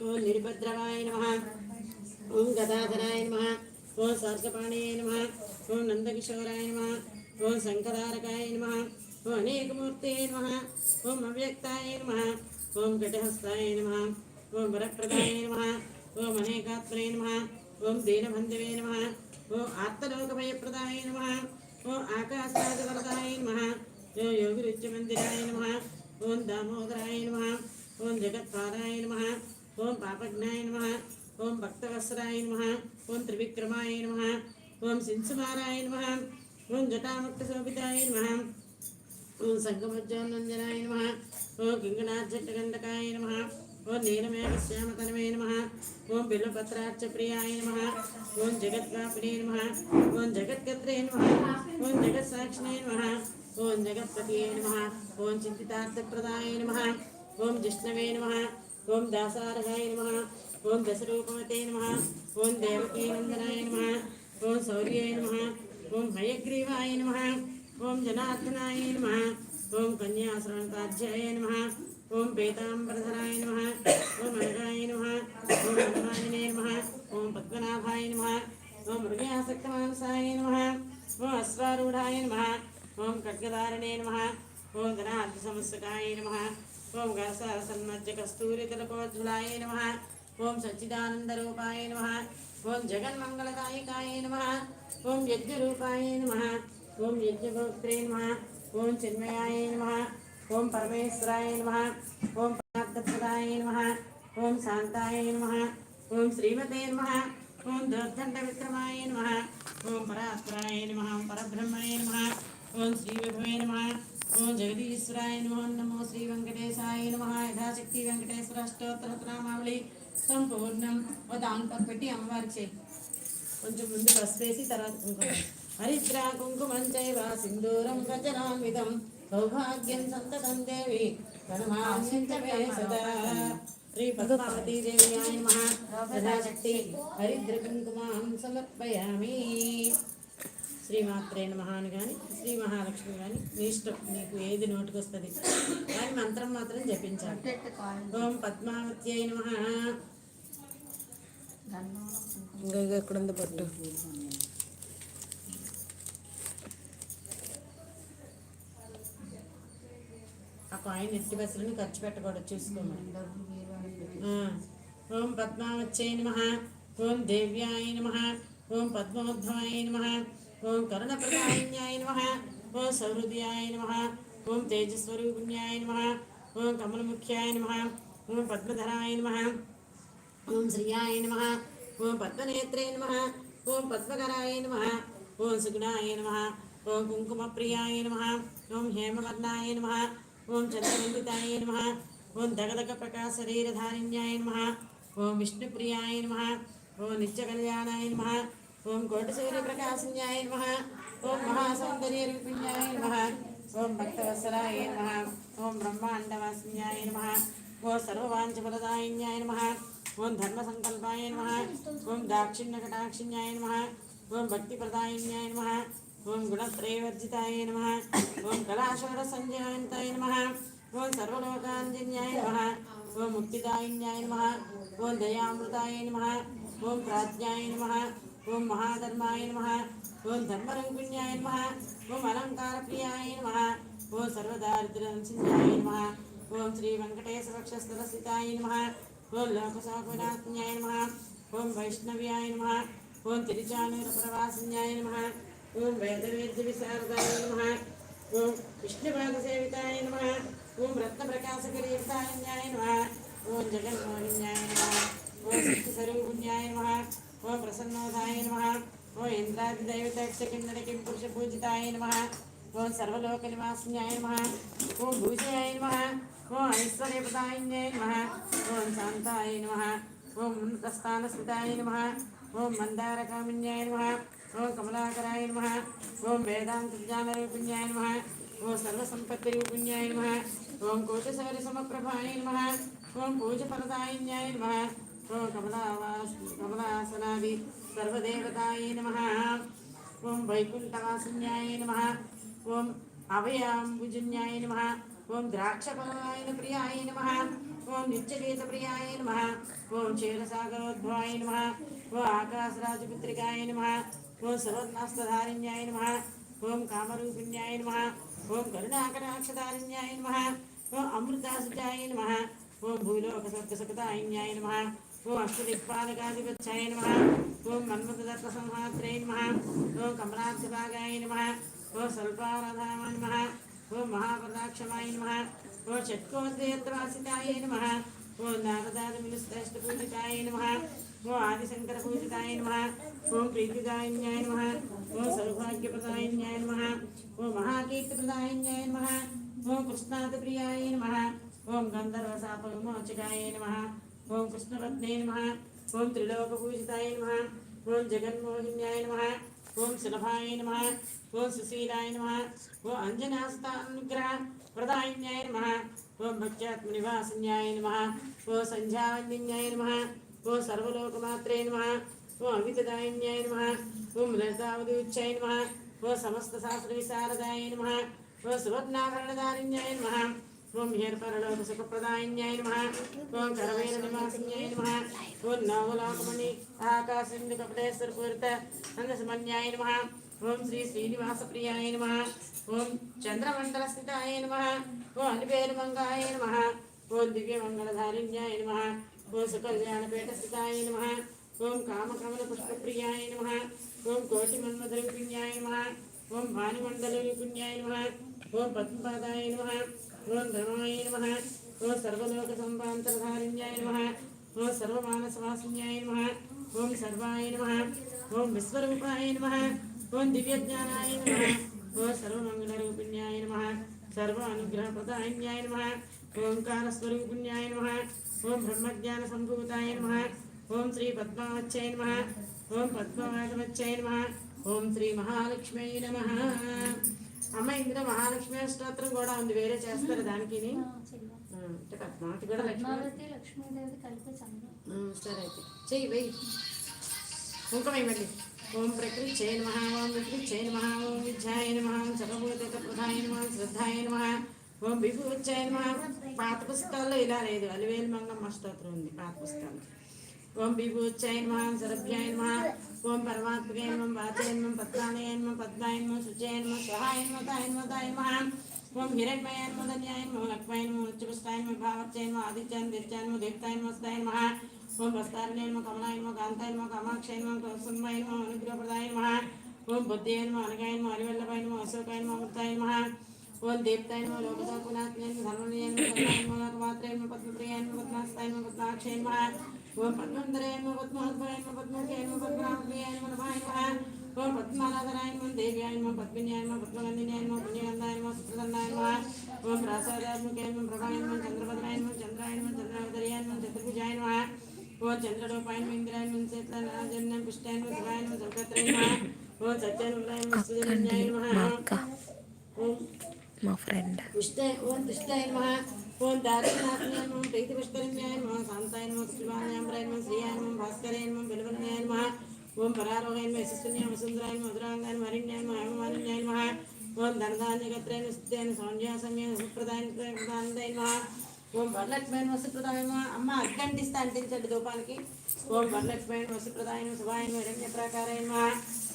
ఓం నిరుభద్రవాయ నమ ఓం గదాధరాయ నమ ఓం సర్గపాణయ నమ ఓం నందకిశోరాయ నమ ఓం శంకరారకాయ నమ ఓం అనేకమూర్తే నమ ఓం అవ్యక్తాయ నమ ఓం ఘటహస్తాయ నమ ఓం వరప్రదాయ నమ ఓం అనేకాత్మయ నమ ఓం దీనబంధవే నమ ఓం ఆత్మలోకభయప్రదాయ నమ ఓం ఆకాశాదివరదాయ నమ ఓం యోగిరుచ్యమందిరాయ నమ ఓం దామోదరాయ నమ ఓం జగత్పాదాయ నమ ఓం పాపజ్ఞాయ నమ ఓం భక్తవత్సరాయ నమ ఓం త్రివిక్రమాయ నమ ఓం సింసుమారాయ నమ ఓం జటాముక్తశోభితాయ నమ ఓం సంగమజ్జోనంజనాయ నమ ఓం కింగణార్జట్టగండకాయ నమ ఓం నీలమేఘశ్యామతనమే నమ ఓం బిల్వపత్రార్చప్రియాయ నమ ఓం జగత్కాపినే నమ ఓం జగత్కత్రే నమ ఓం జగత్సాక్షిణే నమ ఓం జగత్పతియే నమ ఓం చింతితార్థప్రదాయ నమ ఓం జిష్ణవే నమ ఓం దాసారహాయ నమ ఓం దశరూపమతే నమ ఓం దేవకీనందనాయ నమ ఓం శౌర్యాయ నమ ఓం హయగ్రీవాయ నమ ఓం జనార్దనాయ నమ ఓం కన్యాశ్రవణతాధ్యాయ నమ ఓం పీతాంబరధరాయ నమ ఓం అనగాయ నమ ఓం హనుమానినే నమ ఓం పద్మనాభాయ నమ ఓం మృగయాసక్తమానసాయ నమ ఓం అశ్వారూఢాయ నమ ఓం ఖడ్గధారణే నమ ఓం ధనార్థసమస్యకాయ నమ ఓం గరసన్మజ్జకస్తూరితలకోజ్వలాయ నమ ఓం సచ్చిదానందరూపాయ నమ ఓం జగన్మంగళదాయకాయ నమ ఓం యజ్ఞరూపాయ నమ ఓం యజ్ఞగోత్రే నమ ఓం చిన్మయాయ నమ ఓం పరమేశ్వరాయ నమ ఓం పదార్థప్రదాయ నమ ఓం శాంతాయ నమ ఓం శ్రీమతే నమ ఓం దోర్దండ విక్రమాయ నమ ఓం పరాత్పరాయ నమ ఓం పరబ్రహ్మణే నమ ఓం శ్రీ విభవే నమ ఓం జగదీశ్వరాయ నమో నమో శ్రీ వెంకటేశాయ నమ. యథాశక్తి వెంకటేశ్వర అష్టోత్తర నామావళి సంపూర్ణం ఒక దాంట్లో పెట్టి అమ్మవారికి చేయి కొంచెం ముందు పసుపు వేసి తర్వాత కుంకుమ. హరిద్రా కుంకుమం చైవ సింధూరం గజనాన్వితం సౌభాగ్యం సంతతం దేవి. కనుమాన్వించవే సదా శ్రీ పద్మావతీ దేవి ఆయ మహా యథాశక్తి హరిద్ర కుంకుమాం సమర్పయామి. శ్రీమాత్రే నమః అని కానీ శ్రీ మహాలక్ష్మి కానీ మీ ఇష్టం నీకు ఏది నోటికి వస్తుంది కానీ మంత్రం మాత్రం జపించాలి. ఓం పద్మావత్యై నమః. ఇంకా ఇది ఎక్కడ ఉంది పట్టు? ఆ కాయిన్ ఎట్టి బస్సులను ఖర్చు పెట్టకూడదు చూసుకోమని. ఓం పద్మావచ్చై నమ. ఓం దేవ్యాయ నమ. ఓం పద్మోద్భవాయ నమ. ఓం కరుణప్రదాయిన్యాయ నమ ఓం సౌహృదయాయ నమ ఓం తేజస్వరూపిణ్యాయ నమ ఓం కమలముఖ్యాయ నమ ఓం పద్మధరాయ నమ ఓం శ్రియాయ నమ ఓం పద్మనేత్రే నమ ఓం పద్మకరాయ నమ ఓం సుగుణాయ నమ ఓం కుంకుమప్రియాయ నమ ఓం హేమవర్ణాయ నమ ఓం చంద్రవందితాయ నమ ఓం దగదగ ప్రకాశ శరీరధారిణ్యాయ నమ ఓం విష్ణుప్రియాయ నమ ఓం నిత్యకళ్యాణాయ నమ ఓం కోటిసూర్య ప్రకాశన్యాయ నమ ఓం మహాసౌందర్య రూపిణ్యాయ నమ ఓం భక్తవత్సలాయ నమ ఓం బ్రహ్మాండవాసిన్యాయ నమ ఓం సర్వవాంఛఫలదాయిన్యాయ నమ ఓం ధర్మసంకల్పాయ నమ ఓం దాక్షిణ్యకటాక్షిణ్యాయ నమ ఓం భక్తిప్రదాయిన్యాయ నమ ఓం గుణత్రయవర్జితాయ నమ ఓం కళాశోర సంజయంతాయ నమ ఓం సర్వలోకాంజన్యాయ నమ ఓం ముక్తిదాయిన్యాయ నమ ఓం దయామృతాయ నమ ఓం ప్రాజ్ఞాయ నమ ఓం మహాధర్మాయ నమ ఓం ధర్మరూపిణ్యాయ నమ ఓం అలంకారప్రియాయ నమ ఓం సర్వదారిద్ర్యంసిన్యాయ నమ ఓం శ్రీ వెంకటేశ్వరక్షస్థలస్థితాయ నమ ఓం లోకసాకునాథ్యాయ నమ ఓం వైష్ణవ్యాయ నమ ఓం తిరుచానూర తిరుచానూరప్రవాసిన్యాయ నమ ఓం వేదవేద్య విశారదాయ నమ ఓం విష్ణుపాదసేవితాయ నమ ఓం రత్నప్రకాశకరీతాయ నమ ఓం జగన్మోహిన్యాయ నమ ఓం శక్తిస్వరూపుణ్యాయ నమ ఓం ప్రసన్నోదాయ నమ ఓం ఇంద్రాదిదైవతక్షకిన్నడకిం పురుషపూజితాయ నమ ఓం సర్వలోక నివాసిన్యాయ నమ ఓం భూజయాయ నమ ఓం ఐశ్వర్యప్రదాయిన్యాయ నమ ఓం శాంతాయ నమ ఓం ఉన్నతస్థానస్థితాయ నమ ఓం మందారకామిన్యాయ నమ ఓం కమలాకరాయ నమ ఓం వేదాంతజ్ఞానరూపిణ్యాయ నమ ఓం సర్వసంపత్తిరూపిణ్యాయ నమ ఓం కోటశౌరి సమప్రభాయ నమ ఓం పూజఫలదాయిన్యాయ నమ ఓం కమలావాస్ కమలాసనాది సర్వదేవతాయ నమ ఓం వైకుంఠవాసిన్యాయ నమ ఓం అభయాంబుజన్యాయ నమ ఓం ద్రాక్షఫలాయన ప్రియాయ నమ ఓం నిత్యగీతప్రియాయ నమ ఓం క్షీరసాగరోద్భవాయ నమ ఓం ఆకాశరాజపుత్రికాయ నమ ఓం సర్వనాస్తధారిణ్యాయ నమ ఓం కామరూపిణ్యాయ నమ ఓం కరుణాకటాక్షదారిణ్యాయ నమ ఓం అమృతాసుజాయ నమ ఓం భూలోక సర్గసకతాయిన్యాయ నమ ఓం అష్టదిక్పాలకాధిపత్యాయ నమ ఓం మన్మథదత్త సంహాత్రే నమ ఓం కమలాక్షభాగాయ నమ ఓం స్వల్పారాధాయ నమ ఓం మహాపదాక్షమాయ నమ ఓం షట్కోద్రేత్రవాసితాయ నమ ఓం నారదాదిమిశ్రేష్ఠ పూజితాయ నమ ఓం ఆదిశంకర పూజితాయ నమ ఓం ప్రీతిదాయిన్యాయ నమ ఓం సౌభాగ్యప్రదాయిన్యాయ నమ ఓం మహాకీర్తిప్రదాయిన్యాయ నమ ఓం కృష్ణాదిప్రియాయ నమ ఓం గంధర్వశాప విమోచకాయ నమ ఓం కృష్ణపత్నే నమ ఓం త్రిలోకపూజితాయ నమ ఓం జగన్మోహిన్యాయ నమ ఓం సులభాయ నమ ఓం సుశీలాయ నమ ఓం అంజనాస్తానుగ్రహ ప్రదాయిన్యాయ నమ ఓం భక్త్యాత్మనివాసిన్యాయ నమ ఓం సంధ్యావందిన్యాయ నమ ఓం సర్వలోకమాత్రే నమ ఓం అవితదాయిన్యాయ నమ ఓం లలితావధూచ్యాయ నమ ఓం సమస్త హేర్పరలోక సుఖప్రదాయిన్యాయ నమ ఓం కరవేర నివాసిన్యాయ నమ ఓం నవలోకమణి ఆకాశందు కపటేశ్వర పూరిత అందసమన్యాయ నమ ఓం శ్రీ శ్రీనివాస ప్రియాయ నమ ఓం చంద్రమండల స్థితాయ నమ ఓం అలిపేరు నమ ఓం దివ్యమంగళధారిణ్యాయ నమ ఓం సుకల్యాణపేట స్థితాయ నమ ఓం కామకమల పుష్పప్రియాయ నమ ఓం కోటి నమ ఓం నమ ఓం పద్మపాదాయ నమ ఓం ధర్మాయ నమ ఓం సర్వలోక సంపాంతరధారిణ్యాయ నమ ఓం సర్వమానసవాసిన్యాయ నమ ఓం సర్వాయ నమ ఓం విశ్వరూపాయ నమ ఓం దివ్యజ్ఞానాయ నమ ఓం సర్వమంగళరూపిణ్యాయ నమ సర్వ అనుగ్రహప్రదాయిన్యాయ నమ ఓంకారస్వరూపిణ్యాయ నమ ఓం బ్రహ్మజ్ఞాన సంభూతాయ నమ ఓం శ్రీ పద్మావచ్చయ నమ ఓం పద్మవాదవచ్చయ నమ ఓం శ్రీ మహాలక్ష్మీ నమ అమ్మ ఇందులో మహాలక్ష్మి స్తోత్రం కూడా ఉంది వేరే చేస్తారు దానికి అంటే పద్మావతి కూడా లక్ష్మీదేవి కలిపి సరే అయితే. చెయ్యి వెయ్యి కుంకుమ మళ్ళీ ఓం ప్రకృతి చే నమ ఓం వికృతి చే నమ ఓం విద్యాయ నమ సర్వభూత ప్రధాయ నమ ఓం శ్రద్ధాయ నమ ఓం విభూచాయ నమ. పాత పుస్తకాల్లో ఇలా లేదు. అలివేలు మంగమ్మ స్తోత్రం ఉంది పాత పుస్తకాలు ఓం విభూచాయ నమ ఓం సరభ్యాయ నమ ఓం పరమాత్మకాయ నమ వాచాయ నమ పద్మాలయ నమ పద్మాయ నమ శుచాయ నమ సహాయ నమ తాయ నమ తాయ నమ ఓం హిరణ్మయ నమ ధన్యాయ నమ లక్ష్మాయ నమ ఉచ్చపుష్టాయ నమ భావచ్చాయ నమ ఆదిత్యాయ నమ దిత్యాయ నమ దేవతాయ నమ స్థాయ నమ ఓం వస్తారణ్య నమ కమలాయ నమ కాంతాయ నమ కామాక్షయ నమ కౌసుంబాయ నమ అనుగ్రహప్రదాయ నమ ఓం బుద్ధియ నమ అనగాయ నమ అరివల్లభాయ నమ అశోకాయ నమ అమృతాయ నమ ఓం దేవతాయ నమ లోకదాకునాథ్యాయ నమ ధర్మనీయ నమ కరుణాయ నమ లోకమాత్రాయ నమ పద్మప్రియాయ నమ పద్మాస్తాయ నమ పద్మాక్షయ నమ ఓం పద్మంతరాయ నమ పద్మోద్భవాయ నమ పద్మోఖ్యాయ నమ ఓం. పద్మనాథరాయ నమ దేవ్యాయ నమ పద్మిన్యాయ నమ పద్మగంధిన్యాయ నమ పుణ్యగంధాయ నమ సుప్రదండాయ నమ ఓం ప్రాసాదాత్మకాయ నమ ప్రభాయ నమ చంద్రభద్రాయ నమ చంద్రాయ నమ చంద్రావతర్యాయ నమ చతుర్భుజాయ నమ ఓ చంద్రరూపాయ నమ ఇంద్రాయ నమ శీతలాజన్యం పుష్టాయ నమ శివాయ నమ సౌకత్రాయ నమ ఓ సత్యానుగ్రాయ నమ సుజన్యాయ నమ ఓం మా ఫ్రెండ్. పుష్టాయ ఓం పుష్టాయ నమ. ఓం దారినాథాయ నమ ప్రీతి పుష్కరిణ్యాయ నమ శాంతాయ నమ శివాన్యాంబరాయ నమ శ్రీయాయ నమ భాస్కరాయ నమ బిలవన్యాయ నమ ఓం పరారోగాయ నమ యశస్విన్యాయ నమ సుందరాయ నమ మధురాంగాయ నమ హరిణ్యాయ నమ హేమమాలిన్యాయ నమ ఓం ధనధాన్యగత్రాయ నమ సిద్ధాయ నమ సౌంజ్య సమయ సుప్రదాయ ప్రదాయ నమ ఓం వరలక్ష్మీ నమ సుప్రదాయ నమ అమ్మ అగ్గంటిస్తా అంటించండి దూపానికి ఓం వరలక్ష్మీ నమ సుప్రదాయ నమ శివాయ నమ హిరణ్య ప్రాకారాయ నమ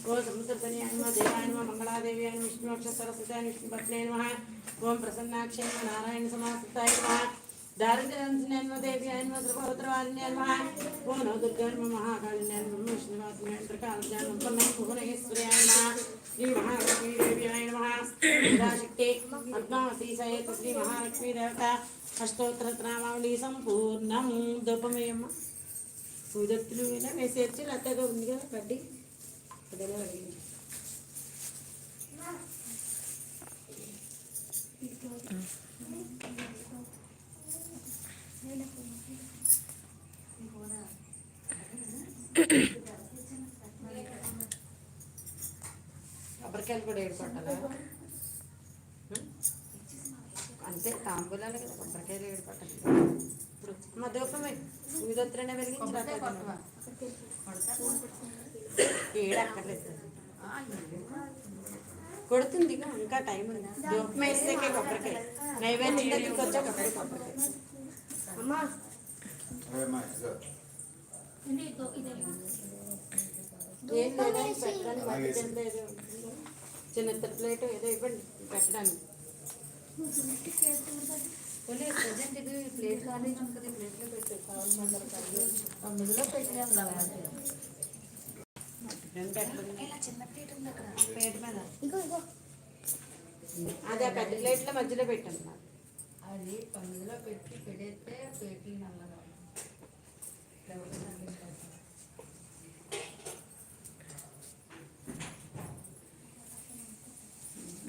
ఓం సముద్రతనయాయ నమ దేవాయ నమ మంగళాదేవి అయిన విష్ణువక్ష సరస్వతి అయిన విష్ణు పత్ని నమ ఓం ప్రసన్నాక్షయ నమ నారాయణ సమాస్తాయ నమ దారిద్ర్యంజన నమ దేవి అయిన నమ త్రిపౌత్రవారిణ్య నమ ఓం నవ దుర్గా నమ మహాకాళిన్య నమ విష్ణువాసిన్య త్రికాలజ్ఞాన ఉపన్న భువనేశ్వర్యాయ నమ అడిగింది కొబ్బరికాయలు కూడా ఏడు పట్టాలా ఉం? అంతే తాంబూలాలు కదా కొబ్బరికాయలు ఏడు పట్టాలి ఇప్పుడు మా దూపమే. పూజత్తులనే వెలిగించి ఏడు కొడుతుంది ఇంకా టైం ఉంది దూపం వేస్తే కొబ్బరికాయ నైవేద్యం దగ్గరికి వచ్చా కొబ్బరి కొబ్బరికాయ ఏం లేదా పెట్టడానికి మట్టి ఏదో చిన్న ప్లేట్ ఏదో ఇవ్వండి పెట్టడానికి ప్రజెంట్ ఇది ప్లేట్ కానీ ఉంటుంది ప్లేట్లో పెట్టు కావాలి మండలం అందులో పెట్టినాం కదా ఇంకో ఇంకో. అదే పెద్ద ప్లేట్ల మధ్యలో పెట్టండి అది పెట్టి పెడితే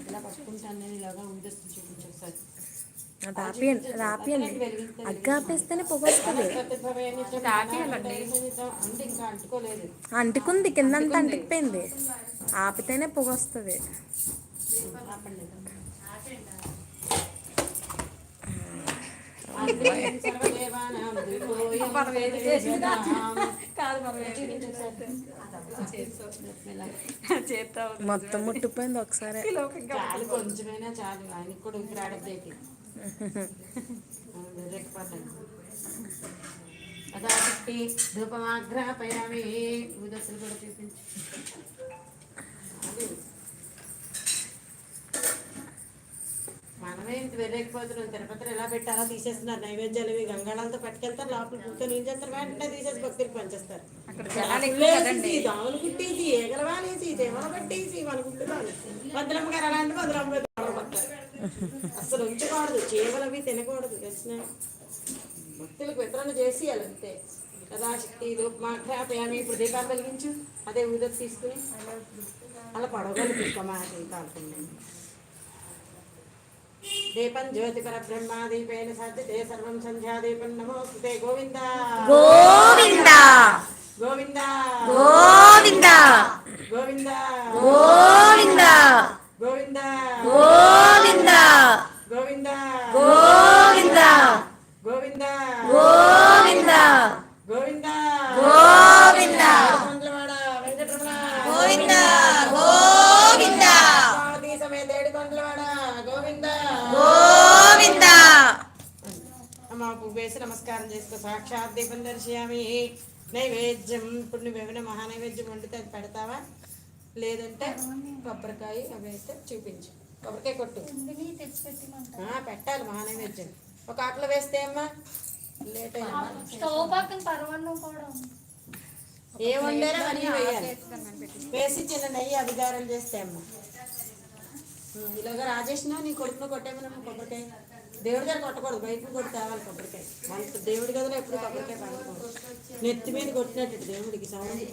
ఇలా పట్టుకుంటాను నేను ఇలాగా ఉండేస్తుంది చూపించు ఒకసారి అది ఆపేయండి అది ఆపేస్తేనే పొగస్తుంది. అంటుకుంది కింద అంతా అంటుకుపోయింది. ఆపితేనే పొగొస్తుంది. మొత్తం ముట్టిపోయింది ఒకసారి. కొంచెమైనా చాలు. ఆయన ధూపమాగ్రహపయామి. కూడా చూపించు. మనమే ఇంత వెళ్ళలేకపోతున్నాం తిరుపతిలో ఎలా పెట్టాలో తీసేస్తున్నారు. నైవేద్యాలు ఇవి గంగాళాలతో పట్టుకెళ్తారు. లోపల కూర్చొని ఏం చేస్తారు? వెంటనే తీసేసి భక్తులకు పంచేస్తారు. దోమలు కుట్టేసి ఏగల వాలేసి దేవల పట్టేసి మన గుడ్లు భద్రమ్మ గారు అలాంటి భద్రమ్మ. అసలు ఉంచకూడదు చేపలు అవి తినకూడదు తెలిసిన. భక్తులకు వితరణ చేసి అంతే. కదాశక్తి మాట్లాపయామి ఇప్పుడు దీపాలు వెలిగించు అదే ఊదొత్తి తీసుకుని అలా పడవగలు తీసుకోమా కాకుండా దీపం జ్యోతి పరబ్రహ్మ దీపేన సాధ్యతే సర్వం సంధ్యా దీపం నమోస్తుతే గోవింద. గోవింద. గోవింద. గోవింద. గోవింద. గోవింద. గోవింద గోవింద గోవింద గోవింద గోవింద గోవింద గోవింద గోవింద కొండలవాడ వెంకటరమణ గోవింద గోవింద పార్వతీ సమేత ఏడుకొండలవాడ గోవింద గోవింద మాకు వేసి నమస్కారం చేసుకో సాక్షాత్ దీపం దర్శయామి నైవేద్యం ఇప్పుడు నువ్వు ఏమైనా మహానైవేద్యం వండితే అది పెడతావా లేదంటే కొబ్బరికాయ అవి అయితే చూపించు. కొబ్బరికాయ కొట్టు. పెట్టాలి మహానైవేద్యం. ఒక ఆటలో వేస్తే అమ్మా లేట్ ఏ వండారో అన్నీ వేయాలి. వేసి చిన్న నెయ్యి అభిగారం చేస్తే అమ్మ. ఇలాగా రాజేష్ను నీ కొడుకును కొట్టేమన్నా కొబ్బరికాయ? దేవుడి దగ్గర కొట్టకూడదు బయట కొట్టి తేవాలి కొబ్బరికాయ. మనకు దేవుడి గదిలో ఎప్పుడు కొబ్బరికాయ పడకూడదు నెత్తి మీద కొట్టినట్టు దేవుడికి సౌండ్ పెట్టి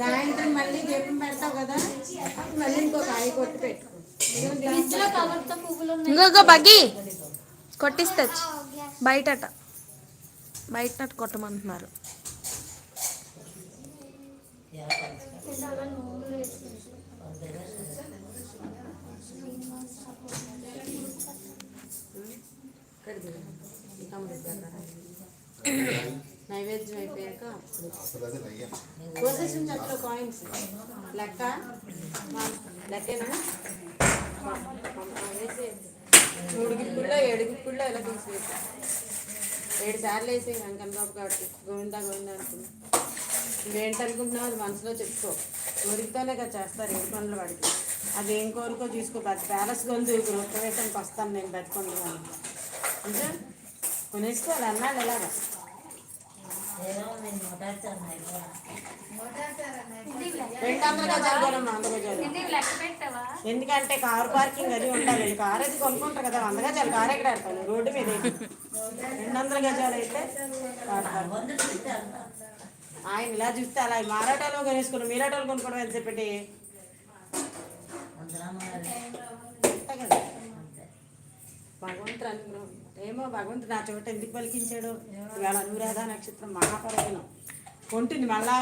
సాయంత్రం మళ్ళీ దీపం పెడతావు కదా మళ్ళీ ఇంకో కాయ కొట్టి పెట్టుకో. ఫ్రిడ్జ్లో కవర్తో పువ్వులు ఉన్నాయి. ఇంకొక బగ్గి కొట్టిస్తచ్చు బయటట. బయట కొట్టమంటున్నారు. నైవేద్యం అయిపోయాక అప్పుడు అట్లా కాయిన్స్ లెక్క లెక్కేనా మూడు గిప్పుల్లో ఏడు గిప్పుల్లో ఇలా తీసివేసి ఏడు సార్లు వేసి వెంకన్న బాబు కాబట్టి గోవిందా గోవిందా అనుకున్నా నువ్వేంటనుకుంటున్నావు అది మనసులో చెప్పుకో కోరికతోనే కదా చేస్తారు ఏడు పనులు వాడికి అది ఏం కోరుకో చూసుకో అది ప్యాలెస్ గొంతు గృహప్రవేశానికి వస్తాను నేను పెట్టుకుంటున్నాను కొనేసుకోవాలి అన్నాడు ఎలాగా ఎందుకంటే కారు పార్కింగ్ అది ఉండాలి. కారు అది కొనుక్కుంటారు కదా వంద గజాలు కారు ఎక్కడ ఆడతాను రోడ్డు మీద రెండు వందల గజాలు అయితే. ఆయన ఇలా చూస్తే అలా మారాటాలో కొనేసుకుని మీరాటాలు కొనుక్కోవడం అంతే కదా. భగవంతుడు అనుగ్రహం. ఏమో భగవంతుడు నా చోట ఎందుకు పలికించాడు? ఇవాళ అనురాధ నక్షత్రం మహాపర్వదినం ఉంటుంది మళ్ళా.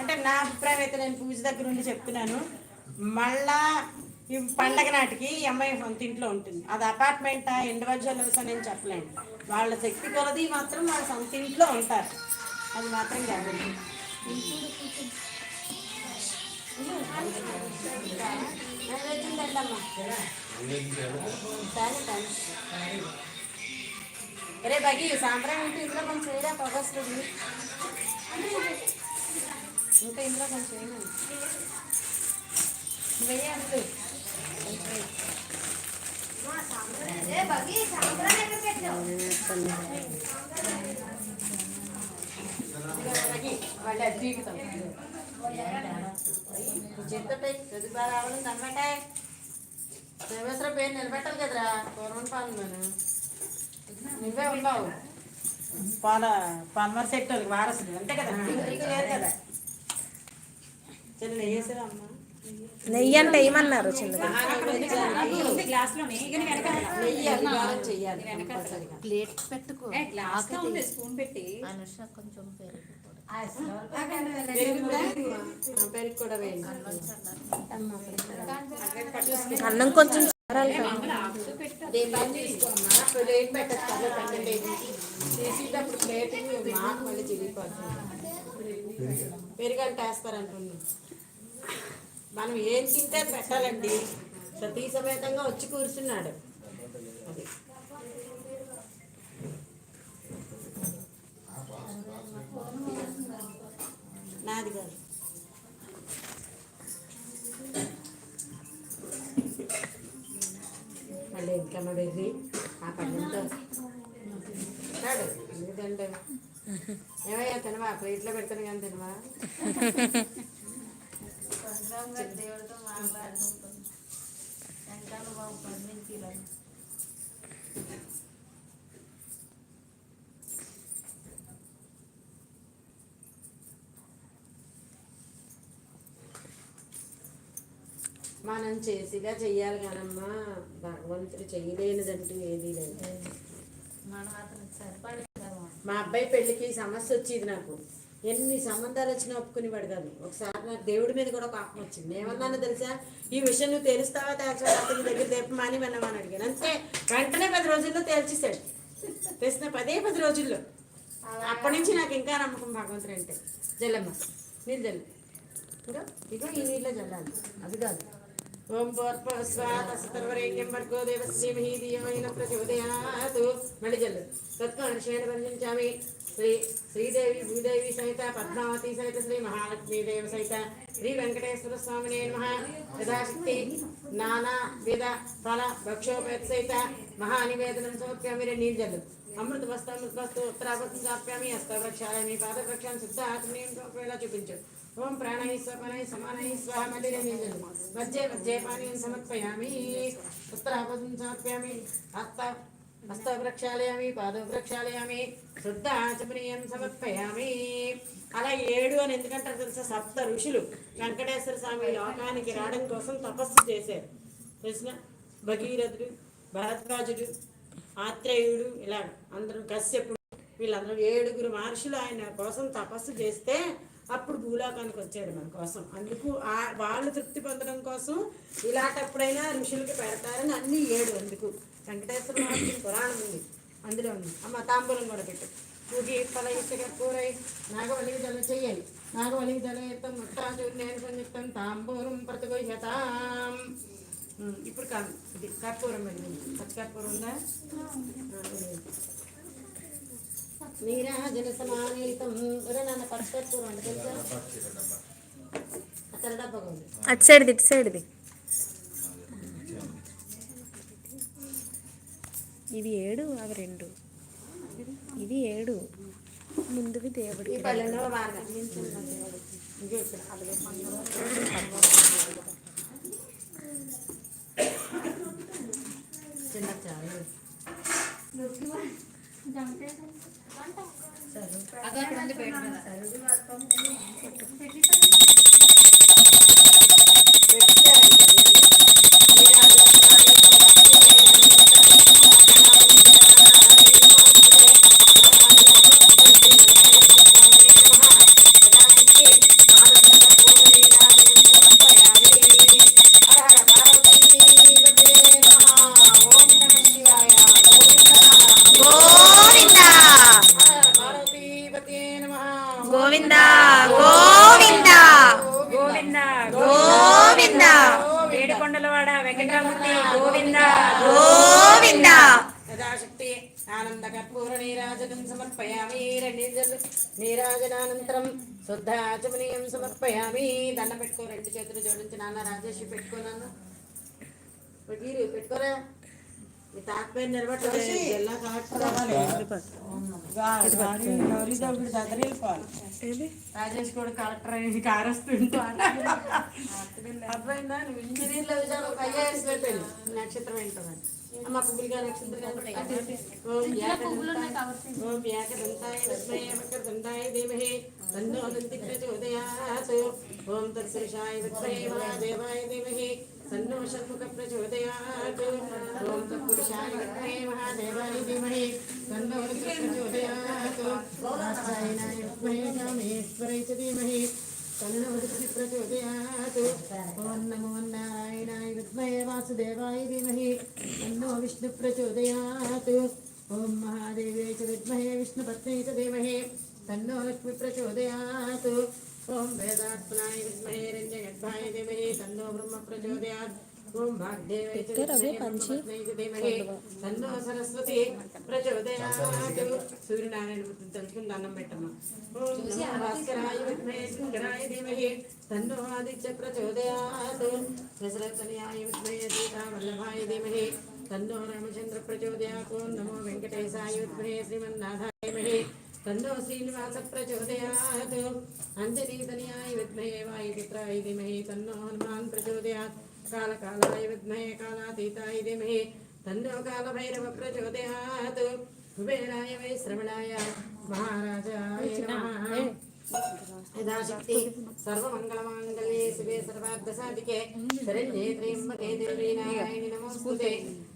అంటే నా అభిప్రాయం అయితే నేను పూజ దగ్గర ఉండి చెప్తున్నాను. మళ్ళా ఈ పండగ నాటికి ఈ అమ్మాయి సొంత ఇంట్లో ఉంటుంది. అది అపార్ట్మెంటా ఇండివిజువల్ హౌస్ అని చెప్పలేను. వాళ్ళ శక్తి కొలది మాత్రం వాళ్ళ సొంత ఇంట్లో ఉంటారు. అది మాత్రం గ్యారెంటీ. అరే బగి సాంబ్రాణి ఉంటే ఇందులో కొంచెం చేయరా పొగొస్తుంది ఇంకా ఇందులో కొంచెం వేయమని వేయాలి బాగా రావడం దమ్మంటాయి దేవేశ్వర పేరు నిలబెట్టాలి కదరా పూర్వం పాలన నేను నువ్వే ఉన్నావు. పాల పాల్మర్ సెక్టర్ వారసుడు. అంతే కదా? నీకు లేదు కదా? చిన్న వేసారా అమ్మ? నెయ్యి అంటే ఏమన్నారు చిన్నగా నెయ్యి అభిగారం చెయ్యాలి. కంపల్సరీగా. ప్లేట్ పెట్టుకో. స్పూన్ పెట్టి. అనుష కొంచెం పెరుగు. అన్నం కొంచెం తీసుకోమ్మా. ప్లేట్ పెట్టచ్చు పెట్టండి తీసేటప్పుడు ప్లేట్ మాకు మళ్ళీ చిరిగిపోతుంది. పెరుగు అంటే వేస్తారంటున్నాం మనం ఏం తింటే పెట్టాలండి. సతీ సమేతంగా వచ్చి కూర్చున్నాడు. అది. నాది కాదు. మళ్ళీ ఇంకా వెళ్ళి ఆ పళ్ళంతో రాడు ఎందుకంటే ఏమయ్యా తినవా? ప్లేట్లో పెడతాను కానీ తినవా? దేవుడితో మాట్లాడుకుంటుంది వెంకన్న బాబు పండించాలని మనం చేసిగా చెయ్యాలి కానమ్మా భగవంతుడు చేయలేనిదంటూ ఏదీ లేదు. మా అబ్బాయి పెళ్ళికి సమస్య వచ్చేది నాకు. ఎన్ని సంబంధాలు వచ్చినా ఒప్పుకునేవాడు కాదు ఒకసారి నాకు దేవుడి మీద కూడా పాపం వచ్చింది. ఏమన్నాను తెలుసా? ఈ విషయం నువ్వు తెలుస్తావా తేల్చావా? అతని దగ్గర దేప మాని విన్నామని అడిగాను. అంతే. వెంటనే పది రోజుల్లో తేల్చేశాడు. తెలిసిన పదే పది రోజుల్లో. అప్పటి నుంచి నాకు ఇంకా నమ్మకం భగవంతుడు అంటే జల్లమ్మ నీళ్ళు జల్లు. ఇంకా ఇగో ఈ నీళ్ళ జల్లాలి. అది కాదు. ఓం పూర్వస్వాతస్తర్వరేణ్యం వర్గో దేవస్యమహి ధియోహిన ప్రచోదయాత్. మళ్ళీ తత్కర్షేణ వర్ణించామి శ్రీ శ్రీదేవి భూదేవి సహిత పద్మావతి సహిత శ్రీ మహాలక్ష్మీదేవి సహిత శ్రీ వెంకటేశ్వర స్వామినే నమ. యథాశక్తి నానా విధ ఫల భక్షోపేత సహిత మహానివేదనం సమర్ప్యామి. రెండు అమృత వస్తు అమృత వస్తు ఉత్తరాభత్తం సమర్ప్యామి. హస్తవృక్షాలని పాదవృక్షాన్ని శుద్ధ ఆత్మీయం చూపించు. ఓం ప్రాణై స్వపనై సమానై స్వాహ మళ్ళీ నీళ్ళు మధ్య పానీయం సమర్పయామి ఉత్తరాభత్తం సమర్పయామి హస్త హస్త ప్రక్షాళయామి పాద ప్రక్షాళయామి శుద్ధ ఆచమనీయం సమర్పయామి అలా ఏడు అని ఎందుకంటారు తెలుసా? సప్త ఋషులు వెంకటేశ్వర స్వామి లోకానికి రావడం కోసం తపస్సు చేశారు. తెలిసిన? భగీరథుడు భరద్వాజుడు ఆత్రేయుడు ఇలా అందరూ కశ్యపుడు వీళ్ళందరూ ఏడుగురు మహర్షులు ఆయన కోసం తపస్సు చేస్తే అప్పుడు భూలోకానికి వచ్చాడు మన కోసం. అందుకు ఆ- వాళ్ళు తృప్తి పొందడం కోసం ఇలాంటప్పుడైనా ఋషులకి పెడతారని అన్ని ఏడు అందుకు. వెంకటేశ్వర మహర్షి పురాణం ఉంది. అందులో ఉంది. అమ్మ తాంబూలం కూడా పెట్టు. పూగి ఫల కూరై నాగవలి దళ చెయ్యాలి నాగవలి జల ఎత్తం ముట్టాచు నేను సంయుక్తం తాంబూరం ప్రతిగొయ్యతాం ఇప్పుడు కాదు ఇది కర్పూరం వెళ్ళింది పచ్చి కర్పూరం ఉందా? నీరాజన సమానీతం ఒరే నాన్న పచ్చి కర్పూరం అంటే తెలుసా? అక్కడ డబ్బా ఉంది అటు సైడ్ది ఇటు సైడ్ది ఇవి ఏడు అవి రెండు. ఇది ఏడు. ముందువి దేవుడికి గోవిందా నీరాజనం సమర్పయామి రెండు నీరాజనానంతరం శుద్ధాచమనీయం సమర్పయామి. దండం పెట్టుకో రెండు చేతులు జోడించి నాన్న రాజేష్ పెట్టుకోనన్న వీరు పెట్టుకోరా. మీ తాత పేరు రాజేష్! కూడా కలెక్టర్ అయ్యి కారస్తుంటా అర్థమైందా? నువ్వు ఇంజనీర్లో విజయాలు ఒక ఐఏఎస్ పెట్టాను నక్షత్రం ఏంటదని అమ్మ పువ్వులుగా నక్షత్రం ఓం వ్యాకదంతాయ ఓం వ్యాకదంతాయ విద్మహే వక్రతుండాయ ధీమహి తన్నో దంతి ప్రచోదయాత్ ఓం తత్పురుషాయ విద్మహే మహాదేవాయ ధీమహి తన్నో షణ్ముఖ ప్రచోదయాత్ ఓం తత్పురుషాయ విద్మహే మహాదేవాయ ధీమహి తన్నో రుద్ర ప్రచోదయాత్ వాత్సాయనాయ విద్మహే కామేశ్వరాయ చ ధీమహి తన్నో ప్రచోదయాత్ ఓం నమో నారాయణాయ విద్మహే వాసుదేవాయ ధీమహి. తన్నో విష్ణు ప్రచోదయాత్ ఓం మహాదేవే చ విద్మహే విష్ణుపత్నే చ ధీమహి. తన్నో లక్ష్మి ప్రచోదయాత్ ఓం వేదాత్మనాయ విద్మహే రంజయద్భాయ ధీమహి. తన్నో బ్రహ్మ ప్రచోదయాత్ ఓం భాగ్దేవే చ విద్మహే బ్రహ్మపత్నే చ ధీమహి తన్నో సరస్వతి ప్రచోదయాత్ సూర్యనారాయణ మూర్తిని తలుచుకుని దండం పెట్టమ్మా ఓం నమో భాస్కరాయ విద్మహే శంకరాయ ధీమహి తన్నో ఆదిత్య ప్రచోదయాత్ దశరథన్యాయ విద్మహే సీతా వల్లభాయ ధీమహి తన్నో రామచంద్ర ప్రచోదయాత్ ఓం నమో వెంకటేశాయ విద్మహే శ్రీమన్నాథాయ ధీమహి తన్నో శ్రీనివాస ప్రచోదయాత్ అంజనీతనయాయ విద్మహే వాయుపుత్రాయ ధీమహి తన్నో హనుమాన్ ప్రచోదయాత్ కాలకాలాయ విద్మహే కాలాతీతాయ ధీమహి తన్నో కాలభైరవ ప్రచోదయాత్ కుబేరాయ వై శ్రవణాయ మహారాజాయ నమః యథాశక్తి సర్వమంగళమాంగళ్యే శివే సర్వార్థసాధికే శరణ్యే త్రయంబకే దేవీ నారాయణి నమోస్తుతే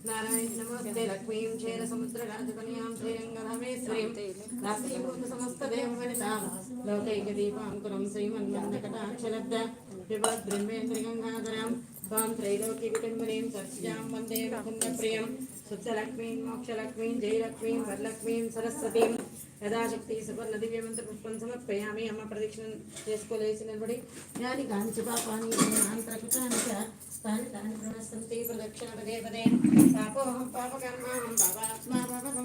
నారాయణ నమోస్తే లక్ష్మీం క్షీర సముద్ర రాజకన్యాం శ్రీరంగధామేశ్వరీం రాష్ట్రీభూత సమస్త దేవవనితాం त्वां దీపాంకురం శ్రీమన్మందకటాక్షలబ్ధ విభద్బ్రహ్మేంద్ర గంగాధరం తాం मोक्षलक्ष्मीं जयलक्ष्मीं वरलक्ष्मीं వందే ముకుంద ప్రియం శుద్ధలక్ష్మీం మోక్షలక్ష్మీం జయలక్ష్మీం వరలక్ష్మీం సరస్వతీం యథాశక్తి సువర్ణ దివ్యమంత్ర పుష్పం సమర్పయామి అమ్మ ప్రదక్షిణ చేసుకోలేసి నిలబడి యాని కాంచి పాపాని అంతర్కృతాని తాని ప్రణస్తంతి ప్రదక్షిణ పదే పదే పాపోహం పాపకర్మాహం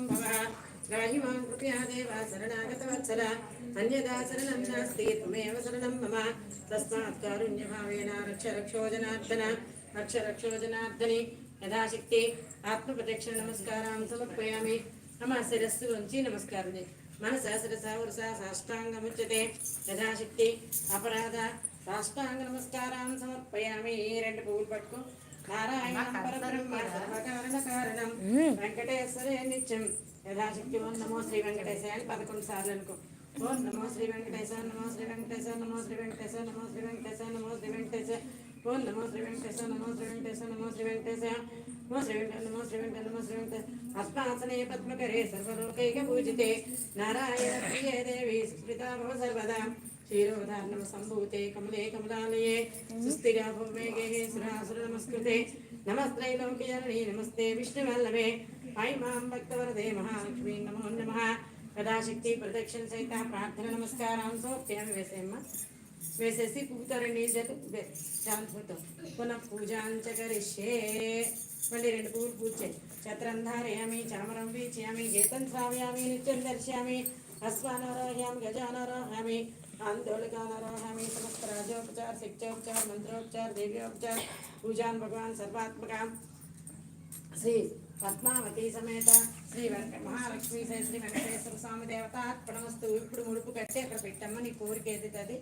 భవ పాపసంభవ రాహిమాం కృపయా దేవ శరణాగత వత్సల అన్యదా శరణం నాస్తి త్వమేవ శరణం మమ తస్మాత్ కారుణ్యభావేన రక్ష రక్షోజనార్దన రక్ష రక్షోజనార్దని యథాశక్తి ఆత్మప్రదక్షిణ నమస్కారం సమర్పయామి నమ శిరస్సు వంచి నమస్కారం మనస శిరస వరుస సాష్టాంగముచ్యతే యథాశక్తి అపరాధ సాష్టాంగ నమస్కారం సమర్పయామి రెండు పువ్వులు పట్టుకో నారాయణ పరబ్రహ్మ సర్వకారణ కారణం వెంకటేశ్వరే నిత్యం యథాశక్తి ఓం నమో శ్రీ వెంకటేశాయ అని పదకొండు సార్లు అనుకో ఓం నమో శ్రీ వెంకటేశ నమో శ్రీ వెంకటేశ నమో శ్రీ వెంకటేశ నమో శ్రీ వెంకటేశ నమో శ్రీ వెంకటేశ ఓం నమో శ్రీ వెంకటేశ నమో శ్రీ వెంకటేశ నమో శ్రీ వెంకటేశ నమో శ్రీ వెంకట నమో శ్రీ వెంకట నమో శ్రీ వెంకట అస్మాసనే పద్మకరే సర్వలోకైక పూజితే నారాయణ ప్రియే దేవి సుస్మితా భవ సర్వదా క్షీరోధార్ణవ సంభూతే కమలే కమలాలయే సుస్థిరా భూమేగే సురాసుర నమస్కృతే నమస్తే నమస్త్రైలోక్యజననీ నమస్తే విష్ణువల్లవే ఐ మాం భక్తవరదే మహాలక్ష్మీ నమో నమ యథాశక్తి ప్రదక్షిణ సహిత ప్రార్థన నమస్కారం సమర్పయామి వేసేమ్మ వేసేసి పూతారండి జత శాంతితో పునః పూజాంచ కరిష్యే మళ్ళీ రెండు పువ్వులు పూజ చేయి ఛత్రం ధారయామి చామరం వీచయామి గీతం శ్రావయామి నిత్యం దర్శయామి అశ్వానారోహ్యామి గజానారోహ్యామి ఆందోళకానారోహ్యామి సమస్త రాజోపచార శిక్షోపచార మంత్రోపచార దేవ్యోపచార పూజాన్ భగవాన్ సర్వాత్మకాం శ్రీ పద్మావతి సమేత శ్రీ వెంక మహాలక్ష్మి శ్రీ వెంకటేశ్వర స్వామి దేవత అర్పణమస్తు ఇప్పుడు ముడుపు కట్టి అక్కడ పెట్టమ్మ నీ కోరిక ఏది అది.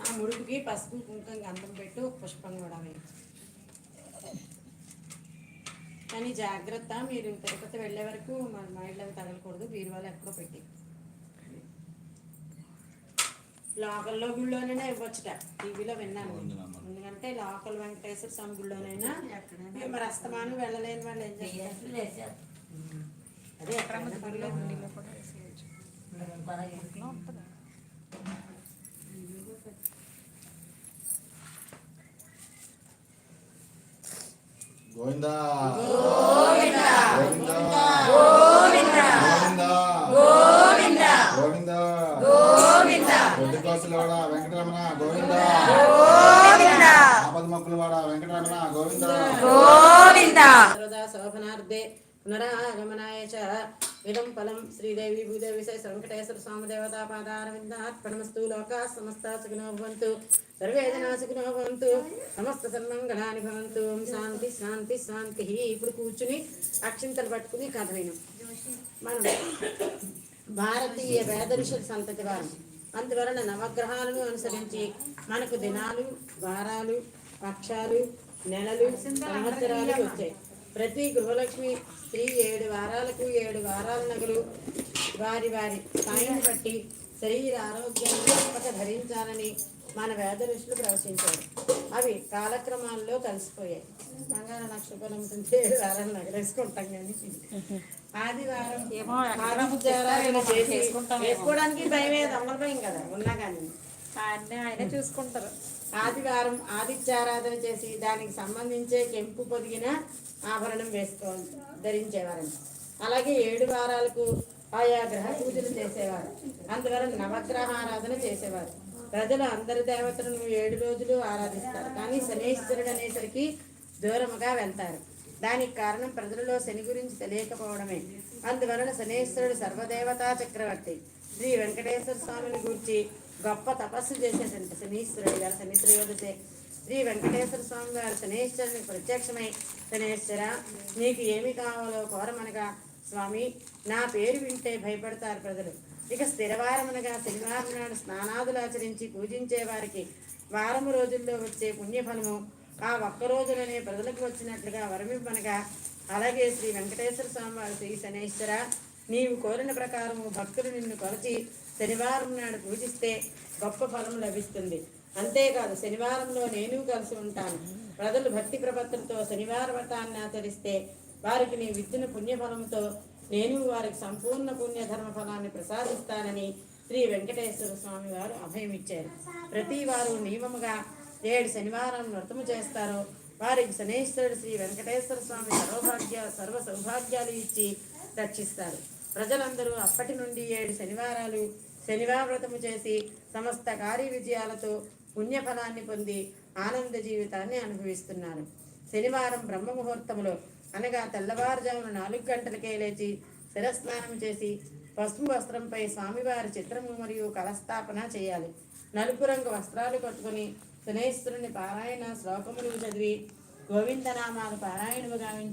ఆ ముడుపుకి పసుపు కుంకం గంధం పెట్టు పుష్పం కూడా వేయచ్చు కానీ జాగ్రత్త మీరు తిరుపతి వెళ్ళే వరకు మన మైండ్లో అవి తగలకూడదు బీరువాలో ఎక్కడో పెట్టి. లోకల్లో గుళ్ళోనైనా ఇవ్వచ్చుట. టీవీలో విన్నాను. ఎందుకంటే లోకల్ వెంకటేశ్వర స్వామి గుళ్ళోనైనా మరి అస్తమానం వెళ్ళలేని వాళ్ళు ఏం చేస్తారు? అదే ఎక్కడ గుడిలో గోవిందా. గోవిందా. గోవిందా. గోవిందా. గోవిందా. గోవిందా. గోవిందా. వెంకటరమణ గోవిందా. ఆపద మొక్కులవాడ వెంకటరమణ గోవింద. గోవింద. సర్వదా శోభనార్థే పునరాగమనాయ చ. ఇదం ఫలం శ్రీదేవి భూదేవి సై వెంకటేశ్వర స్వామి దేవతా పాదారవిందార్పణమస్తు లోకా సమస్త సుఖినో భవంతు సర్వే జనా సుఖినో భవంతు సమస్త సన్మంగళాని భవంతు శాంతి శాంతి శాంతి ఇప్పుడు కూర్చుని అక్షింతలు పట్టుకుని కథ విను మనం భారతీయ వేద ఋషుల సంతతి వారం అందువలన నవగ్రహాలను అనుసరించి మనకు దినాలు వారాలు పక్షాలు నెలలు సంవత్సరాలు వచ్చాయి। ప్రతి గృహలక్ష్మి స్త్రీ ఏడు వారాలకు ఏడు వారాల నగలు వారి వారి స్థాయిని బట్టి శరీర ఆరోగ్యాన్ని తప్పక ధరించాలని మన వేద ఋషులు ప్రవచించారు. అవి కాలక్రమాల్లో కలిసిపోయాయి. బంగాళ నక్షత్రం అమ్ముతుంటే ఏడు వారాలు నగలేసుకుంటాం కానీ. ఆదివారం ఆదివారాలు చేసి వేసుకోవడానికి భయం ఏది అమ్మల భయం కదా. ఉన్నా కానీ ఆయన చూసుకుంటారు. ఆదివారం ఆదిత్యారాధన చేసి దానికి సంబంధించే కెంపు పొదిగిన ఆభరణం వేసుకో ధరించేవారంట అలాగే ఏడు వారాలకు ఆయా గ్రహ పూజలు చేసేవారు. అందువలన నవగ్రహారాధన చేసేవారు. ప్రజలు అందరి దేవతలను ఏడు రోజులు ఆరాధిస్తారు. కానీ శనేశ్వరుడు అనేసరికి దూరముగా వెళ్తారు. దానికి కారణం ప్రజలలో శని గురించి తెలియకపోవడమే. అందువలన శనేశ్వరుడు సర్వదేవతా చక్రవర్తి. శ్రీ వెంకటేశ్వర స్వామిని గురించి గొప్ప తపస్సు చేసేటంట శనీశ్వరుడు గారు శని త్రయోదశే శ్రీ వెంకటేశ్వర స్వామి వారు శనేశ్వరునికి ప్రత్యక్షమై శనేశ్వర నీకు ఏమి కావాలో కోరమనగా స్వామి నా పేరు వింటే భయపడతారు ప్రజలు. ఇక స్థిరవారమునగా శనివారం నాడు స్నానాదులు ఆచరించి పూజించే వారికి వారము రోజుల్లో వచ్చే పుణ్యఫలము ఆ ఒక్క రోజులోనే ప్రజలకు వచ్చినట్లుగా వరమివ్వనగా అలాగే శ్రీ వెంకటేశ్వర స్వామి వారు శ్రీ శనేశ్వర నీవు కోరిన ప్రకారము భక్తులు నిన్ను కొలచి శనివారం నాడు పూజిస్తే గొప్ప ఫలం లభిస్తుంది. అంతేకాదు శనివారంలో నేను కలిసి ఉంటాను. ప్రజలు భక్తి ప్రపత్తులతో శనివార వ్రతాన్ని ఆచరిస్తే వారికి నీ విద్యున పుణ్యఫలంతో నేను వారికి సంపూర్ణ పుణ్యధర్మ ఫలాన్ని ప్రసాదిస్తానని శ్రీ వెంకటేశ్వర స్వామి వారు అభయమిచ్చారు ప్రతి వారు నియమముగా ఏడు శనివారం వ్రతము చేస్తారో. వారికి శనేశ్వరుడు శ్రీ వెంకటేశ్వర స్వామి సర్వభాగ్య సర్వ సౌభాగ్యాలు ఇచ్చి రక్షిస్తారు. ప్రజలందరూ అప్పటి నుండి ఏడు శనివారాలు శనివారవ్రతము చేసి సమస్త కార్య విజయాలతో పుణ్యఫలాన్ని పొంది ఆనంద జీవితాన్ని అనుభవిస్తున్నారు. శనివారం బ్రహ్మ ముహూర్తములో అనగా తెల్లవారుజామున నాలుగు గంటలకే లేచి శిరస్నానం చేసి పసుపు వస్త్రంపై స్వామివారి చిత్రము మరియు కలస్థాపన చేయాలి. నలుపు రంగు వస్త్రాలు కట్టుకుని శనేశ్వరుని పారాయణ శ్లోకములు చదివి గోవిందనామాలు పారాయణము గావించి